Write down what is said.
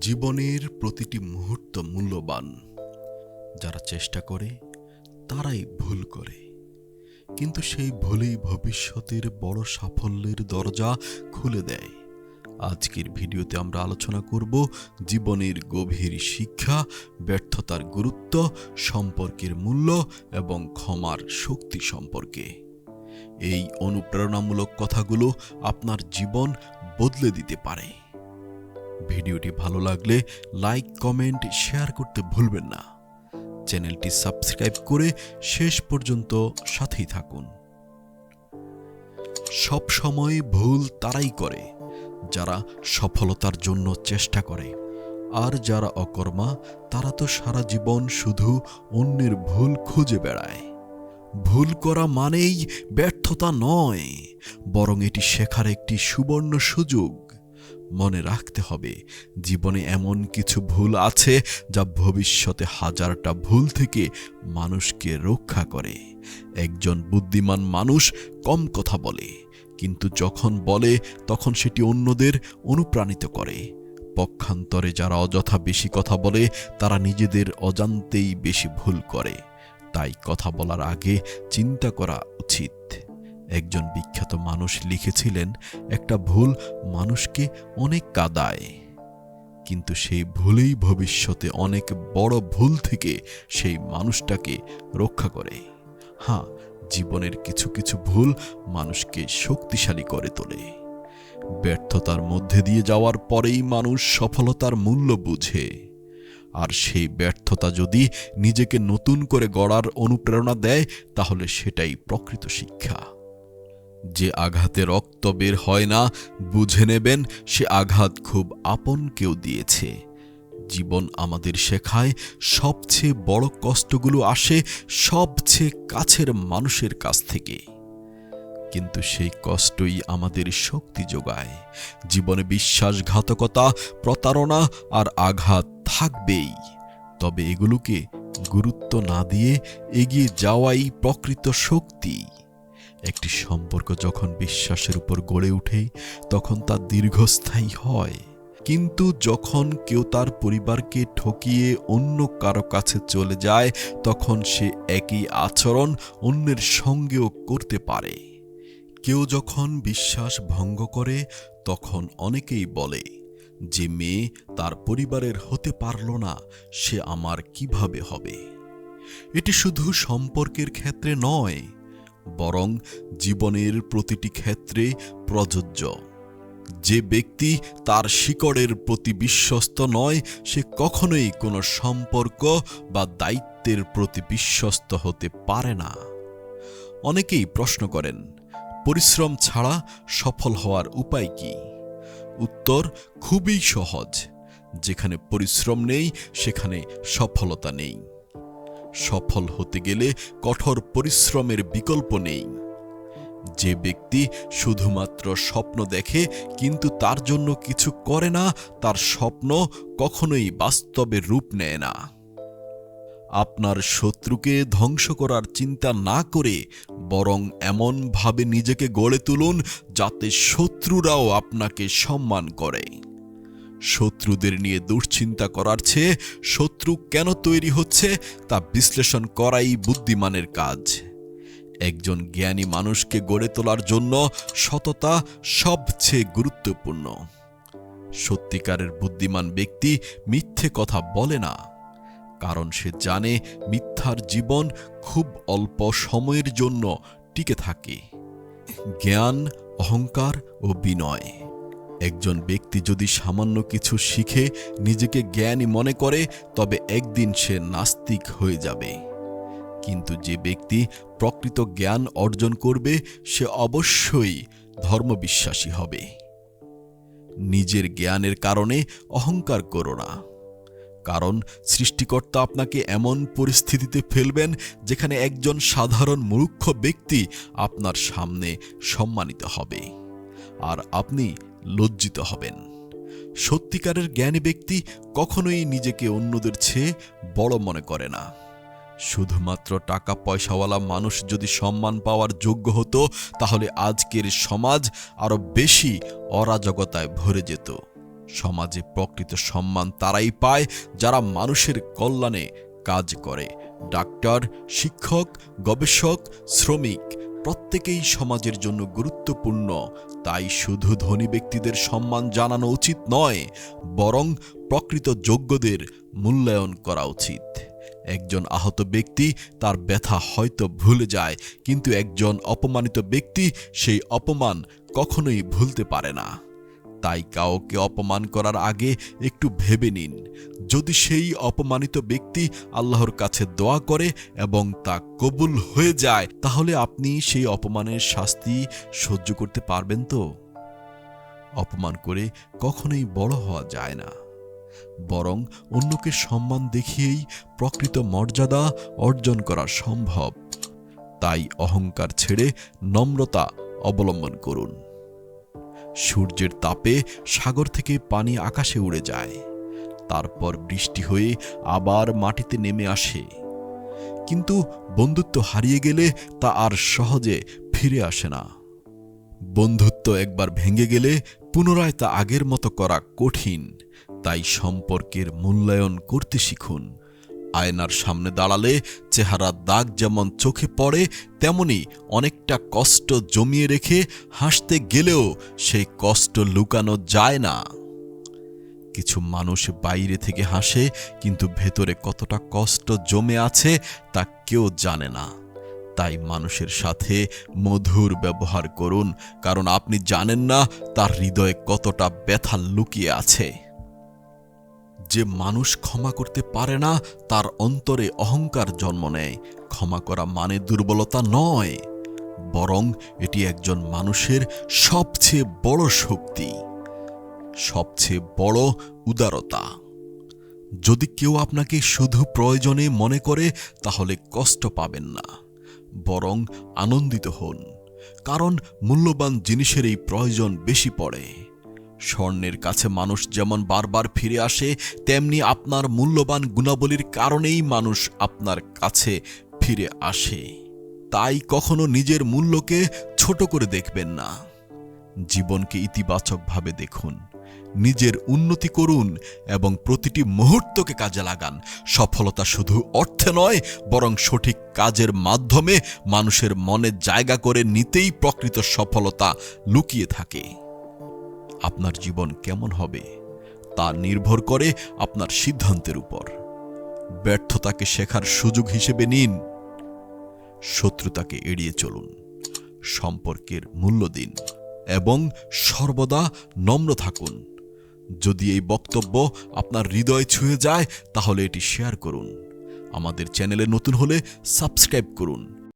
জীবনের প্রতিটি মুহূর্ত মূল্যবান। যারা চেষ্টা করে, তারাই ভুল করে। কিন্তু সেই ভুলেই ভবিষ্যতের বড় সাফল্যের দরজা খুলে দেয়। আজকের ভিডিওতে আমরা আলোচনা করব জীবনের গভীর শিক্ষা, ব্যর্থতার গুরুত্ব, সম্পর্কের মূল্য এবং ক্ষমার শক্তি সম্পর্কে। এই অনুপ্রেরণামূলক কথাগুলো আপনার জীবন বদলে দিতে পারে। ভিডিওটি ভালো লাগলে লাইক, কমেন্ট, শেয়ার করতে ভুলবেন না। চ্যানেলটি সাবস্ক্রাইব করে শেষ পর্যন্ত সাথেই থাকুন। সব সময় ভুল তারাই করে, যারা সফলতার জন্য চেষ্টা করে। আর যারা অকর্মা, তারা তো সারা জীবন শুধু অন্যের ভুল খুঁজে বেড়ায়। ভুল করা মানেই ব্যর্থতা নয়, বরং এটি শেখার একটি সুবর্ণ সুযোগ। মনে রাখতে হবে, জীবনে এমন কিছু ভুল আছে যা ভবিষ্যতে হাজারটা ভুল থেকে মানুষকে রক্ষা করে। একজন বুদ্ধিমান মানুষ কম কথা বলে, কিন্তু যখন বলে, তখন সেটি অন্যদের অনুপ্রাণিত করে। পক্ষান্তরে যারা অযথা বেশি কথা বলে, তারা নিজেদের অজান্তেই বেশি ভুল করে। তাই কথা বলার আগে চিন্তা করা উচিত। একজন বিখ্যাত মানুষ লিখেছিলেন, একটা ভুল মানুষকে অনেক কাদায়। কিন্তু সেই ভুলেই ভবিষ্যতে অনেক বড় ভুল থেকে সেই মানুষটাকে রক্ষা করে। হ্যাঁ জীবনের কিছু কিছু ভুল মানুষকে শক্তিশালী করে তোলে। ব্যর্থতার মধ্যে দিয়ে যাওয়ার পরেই মানুষ সফলতার মূল্য বুঝে। আর সেই ব্যর্থতা যদি নিজেকে নতুন করে গড়ার অনুপ্রেরণা দেয়, তাহলে সেটাই প্রকৃত শিক্ষা। যে আঘাতে রক্ত বের হয় না, বুঝে নেবেন, সে আঘাত খুব আপন কেউ দিয়েছে। জীবন আমাদের শেখায়, সবচেয়ে বড় কষ্টগুলো আসে সবচেয়ে কাছের মানুষের কাছ থেকে। কিন্তু সেই কষ্টই আমাদের শক্তি যোগায়। জীবনে বিশ্বাসঘাতকতা, প্রতারণা আর আঘাত থাকবেই। তবে এগুলোকে গুরুত্ব না দিয়ে এগিয়ে যাওয়াই প্রকৃত শক্তি। একটি সম্পর্ক যখন বিশ্বাসের উপর গড়ে ওঠে, তখন তা দীর্ঘস্থায়ী হয়। কিন্তু যখন কেউ তার পরিবারকে ঠকিয়ে অন্য কারও কাছে চলে যায়, তখন সে একই আচরণ অন্যের সঙ্গেও করতে পারে। কেউ যখন বিশ্বাস ভঙ্গ করে, তখন অনেকেই বলে, যে মেয়ে তার পরিবারের হতে পারল না, সে আমার কীভাবে হবে? এটি শুধু সম্পর্কের ক্ষেত্রে নয় বরং জীবনের প্রতিটি ক্ষেত্রে প্রযোজ্য। যে ব্যক্তি তার শিকড়ের প্রতি বিশ্বস্ত নয়, সে কখনোই কোনো সম্পর্ক বা দায়িত্বের প্রতি বিশ্বস্ত হতে পারে না। অনেকেই প্রশ্ন করেন, পরিশ্রম ছাড়া সফল হওয়ার উপায় কি? উত্তর খুবই সহজ, যেখানে পরিশ্রম নেই, সেখানে সফলতা নেই। সফল হতে গেলে কঠোর পরিশ্রমের বিকল্প নেই। যে ব্যক্তি শুধুমাত্র স্বপ্ন দেখে কিন্তু তার জন্য কিছু করে না, তার স্বপ্ন কখনোই বাস্তবে রূপ নেয় না। আপনার শত্রুকে ধ্বংস করার চিন্তা না করে বরং এমনভাবে নিজেকে গড়ে তুলুন যাতে শত্রুরাও আপনাকে সম্মান করে। শত্রুদের নিয়ে দুশ্চিন্তা করার চেয়ে শত্রু কেন তৈরি হচ্ছে তা বিশ্লেষণ করাই বুদ্ধিমানের কাজ। একজন জ্ঞানী মানুষকে গড়ে তোলার জন্য সততা সবচেয়ে গুরুত্বপূর্ণ। সত্যিকারের বুদ্ধিমান ব্যক্তি মিথ্যে কথা বলে না, কারণ সে জানে মিথ্যার জীবন খুব অল্প সময়ের জন্য টিকে থাকে। জ্ঞান, অহংকার ও বিনয়। একজন ব্যক্তি যদি সামান্য কিছু শিখে, নিজেকে জ্ঞানী মনে করে, তবে একদিন সে নাস্তিক হয়ে যাবে। কিন্তু যে ব্যক্তি প্রকৃত জ্ঞান অর্জন করবে, সে অবশ্যই ধর্মবিশ্বাসী হবে। নিজের জ্ঞানের কারণে অহংকার করো না। কারণ সৃষ্টিকর্তা আপনাকে এমন পরিস্থিতিতে ফেলবেন, যেখানে একজন সাধারণ মূর্খ ব্যক্তি আপনার সামনে সম্মানিত হবে। আর আপনি লজ্জিত হবেন। সত্যিকারের জ্ঞানী ব্যক্তি কখনোই নিজেকে অন্যদের চেয়ে বড় মনে করে না। শুধুমাত্র টাকা পয়সাওয়ালা মানুষ যদি সম্মান পাওয়ার যোগ্য হতো, তাহলে আজকের সমাজ আরও বেশি অরাজকতায় ভরে যেত। সমাজে প্রকৃত সম্মান তারাই পায় যারা মানুষের কল্যাণে কাজ করে। ডাক্তার, শিক্ষক, গবেষক, শ্রমিক প্রত্যেকেই সমাজের জন্য গুরুত্বপূর্ণ। তাই শুধু ধনী ব্যক্তিদের সম্মান জানানো উচিত নয়, বরং প্রকৃত যোগ্যদের মূল্যায়ন করা উচিত। একজন আহত ব্যক্তি তার ব্যথা হয়তো ভুলে যায়, কিন্তু একজন অপমানিত ব্যক্তি সেই অপমান কখনোই ভুলতে পারে না। তাই কাউকে অপমান করার আগে একটু ভেবে নিন। যদি সেই অপমানিত ব্যক্তি আল্লাহর কাছে দোয়া করে এবং তা কবুল হয়ে যায়, তাহলে আপনি সেই অপমানের শাস্তি সহ্য করতে পারবেন তো? অপমান করে কখনোই বড় হওয়া যায় না। বরং অন্যকে সম্মান দেখিয়েই প্রকৃত মর্যাদা অর্জন করা সম্ভব। তাই অহংকার ছেড়ে নম্রতা অবলম্বন করুন। সূর্যের তাপে সাগর থেকে পানি আকাশে উড়ে যায়। তারপর বৃষ্টি হয়ে আবার মাটিতে নেমে আসে। কিন্তু বন্ধুত্ব হারিয়ে গেলে তা আর সহজে ফিরে আসে না। বন্ধুত্ব একবার ভেঙে গেলে পুনরায় তা আগের মতো করা কঠিন। তাই সম্পর্কের মূল্যায়ন করতে শিখুন। আয়নার সামনে দাঁড়ালে চেহারার দাগ যেমন চোখে পড়ে, তেমনি অনেকটা কষ্ট জমিয়ে রেখে হাসতে গেলেও সেই কষ্ট লুকানো যায় না। কিছু মানুষ বাইরে থেকে হাসে, কিন্তু ভেতরে কতটা কষ্ট জমে আছে তা কেউ জানে না। তাই মানুষের সাথে মধুর ব্যবহার করুন, কারণ আপনি জানেন না তার হৃদয়ে কতটা ব্যথা লুকিয়ে আছে। যে মানুষ ক্ষমা করতে পারে না, তার অন্তরে অহংকার জন্ম নেয়। ক্ষমা করা মানে দুর্বলতা নয়, বরং এটি একজন মানুষের সবচেয়ে বড় শক্তি, সবচেয়ে বড় উদারতা। যদি কেউ আপনাকে শুধু প্রয়োজনে মনে করে, তাহলে কষ্ট পাবেন না, বরং আনন্দিত হন, কারণ মূল্যবান জিনিসের এই প্রয়োজন বেশি পড়ে। স্বর্ণের কাছে মানুষ যেমন বারবার ফিরে আসে, তেমনি আপনার মূল্যবান গুণাবলীর কারণেই মানুষ আপনার কাছে ফিরে আসে। তাই কখনো নিজের মূল্যকে ছোট করে দেখবেন না। জীবনকে ইতিবাচকভাবে দেখুন, নিজের উন্নতি করুন এবং প্রতিটি মুহূর্তকে কাজে লাগান। সফলতা শুধু অর্থে নয়, বরং সঠিক কাজের মাধ্যমে মানুষের মনে জায়গা করে নিতেই প্রকৃত সফলতা লুকিয়ে থাকে। আপনার জীবন কেমন হবে, তা নির্ভর করে আপনার সিদ্ধান্তের উপর। ব্যর্থতাকে শেখার সুযোগ হিসেবে নিন। শত্রুতাকে এড়িয়ে চলুন। সম্পর্কের মূল্য দিন এবং সর্বদা নম্র থাকুন। যদি এই বক্তব্য আপনার হৃদয় ছুঁয়ে যায়, তাহলে এটি শেয়ার করুন। আমাদের চ্যানেলে নতুন হলে সাবস্ক্রাইব করুন।